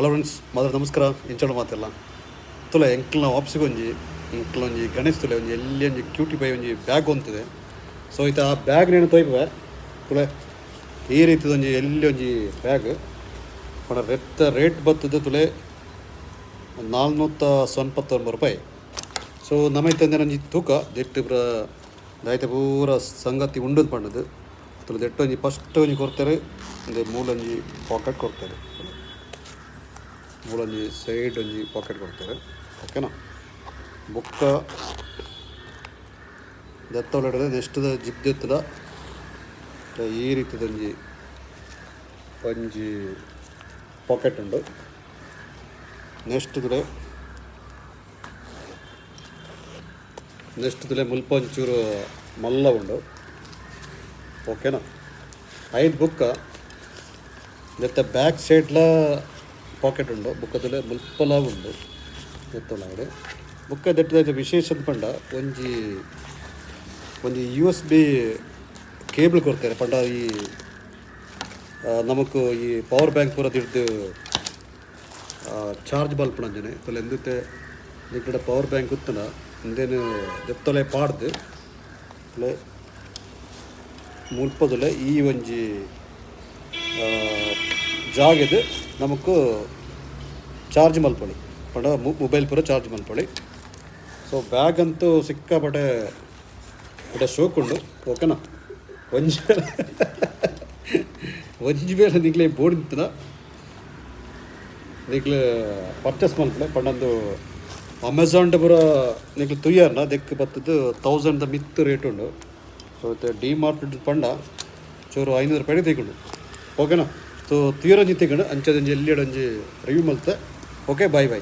Hello friends ಮೊದಲು ನಮಸ್ಕಾರ. ಇಂಚೋಣ ಮಾತೆಲ್ಲ ತುಲೆ ಎಂಕ್ಲ ವಾಪಸ್ಸಿಗೆ ಒಂಜಿ ಎಂಕ್ಲ ಒಂಜಿ, ಗಣೇಶ್ ತುಲೆ ಒಂಜಿ, ಎಲ್ಲಿ ಒಂಜಿ ಕ್ಯೂಟಿ ಪೈ ಒಂಜಿ ಬ್ಯಾಗ್ ಹೊಂತಿದೆ ಸೊ ಈತ ಆ ಬ್ಯಾಗ್ ನೇನು ತೊಯ್ಪವೆ ತುಲೆ, ಈ ರೀತಿದ ಒಂಜಿ, ಎಲ್ಲಿ ಒಂಜಿ ಬ್ಯಾಗ್ ಪಣ ರೆತ್ತ ರೇಟ್ ಬತ್ತದ ತುಲೆ, ನಾಲ್ನೂತ್ತ ಸೊನ್ಪತ್ತೊಂಬತ್ತು ರೂಪಾಯಿ. ಸೊ ನಮ್ಮ ತಂದೆ ಒಂಜಿ ತೂಕ, ದೆಟ್ಟು ಪೂರ ದಾಯ್ತ ಪೂರ ಸಂಗತಿ ಉಂಡದು ಪಣ್ಣದು ತುಲೆ ದೆಟ್ಟು ಒಂಜಿ ಫಸ್ಟ್ ಒಂಜಿ ಕೊಡ್ತಾರೆ, ಒಂದು ಮೂಲಂಜಿ ಪಾಕೆಟ್ ಕೊಡ್ತಾರೆ. ಮೂಲೊಂಜಿ ಸೈಡ್ ಒಂಜಿ ಪಾಕೆಟ್ ಕೊಡ್ತಾರೆ ಓಕೆನಾ ಬುಕ್ಕ ದತ್ತೊಳಗಡೆ ನೆಕ್ಸ್ಟ್ ಜಿಪ್ ಜಿದ್ದೆತ್ತದ ಈ ರೀತಿದ ಒಂಜಿ ಪಾಕೆಟ್ ಉಂಡು ನೆಕ್ಸ್ಟ್ ತುಲೆ ನೆಕ್ಸ್ಟ್ ತುಲೆ ಮುಲ್ಪ ಒಂಚೂರು ಮಲ್ಲ ಉಂಡು. ಓಕೆನಾ ಐದು ಬುಕ್ಕ. ಮತ್ತೆ ಬ್ಯಾಕ್ ಸೈಡ್ಲ ಬುಕ್ಕದಲ್ಲಿ ಮುಲ್ಪಲ ಉಂಡು ಎತ್ತೊಳಗಡೆ ಬುಕ್ಕ ದಟ್ಟಿದ ವಿಶೇಷ ಪಂಡ, ಒಂಜಿ ಒಂಜಿ ಯು ಎಸ್ ಬಿ ಕೇಬಲ್ ಕೊಡ್ತಾರೆ ಪಂಡ ಈ ನಮಕ್ ಈ ಪವರ್ ಬ್ಯಾಂಕ್ ಪೂರ ತಿಡ್ದು ಚಾರ್ಜ್ ಬಲ್ಪ್ ಅಂಜನೆ. ತೊಲೆ ಎಂದಿತ್ತೆ, ನಿಕಡ ಪವರ್ ಬ್ಯಾಂಕ್ ಉತ್ತನ, ಇಂದೇನು ದೆತ್ತೊಲೆ ಪಾಡ್ದು ತೊಲೆ ಈ ಒಂಜಿ ಜಾಗದ ನಮಕ್ ಚಾರ್ಜ್ ಮಲ್ಪೊಳಿ. ಪಡ ಮೊಬೈಲ್ ಪೂರ ಚಾರ್ಜ್ ಮಲ್ಪೊಳಿ. ಸೊ ಬ್ಯಾಗ್ ಅಂತೂ ಸಿಕ್ಕಾಪಟ್ಟೆ ಬಟ್ಟೆ ಶೋಕೊಂಡು ಓಕೆನಾ ಒಂಜಿ ಒಂಜಿ ಬೇರೆ ನಿಕ್ಲೆ ಬೋರ್ಡ್ ನಿಂತನ ನಿಕ್ಲೆ ಪರ್ಚೇಸ್ ಮಲ್ಪಲೆ ಪಂಡಂದು ಅಮೆಝಾನ್ ಪೂರ ನಿಕ್ಲೆ ತುಯ್ಯಾರ್ನ. ದೆಕ್ ಬತ್ತದು ತೌಸಂಡ್ ಮಿತ್ ರೇಟ್ ಉಂಡು. ಸೊ ಡಿ ಮಾರ್ಟ್ ಪಂಡ ಚೂರು ಐನೂರು ರೂಪಾಯಿ ತೆಗೊಂಡು ಓಕೆನಾ ಸೊ ಒಂಜಿ ತೆಗೊಂಡು ಅಂಚದೊಂಜಿ ಎಲ್ಲಿ ಒಂಜಿ ರಿವ್ಯೂ ಮಲ್ತೆ. Okay bye bye.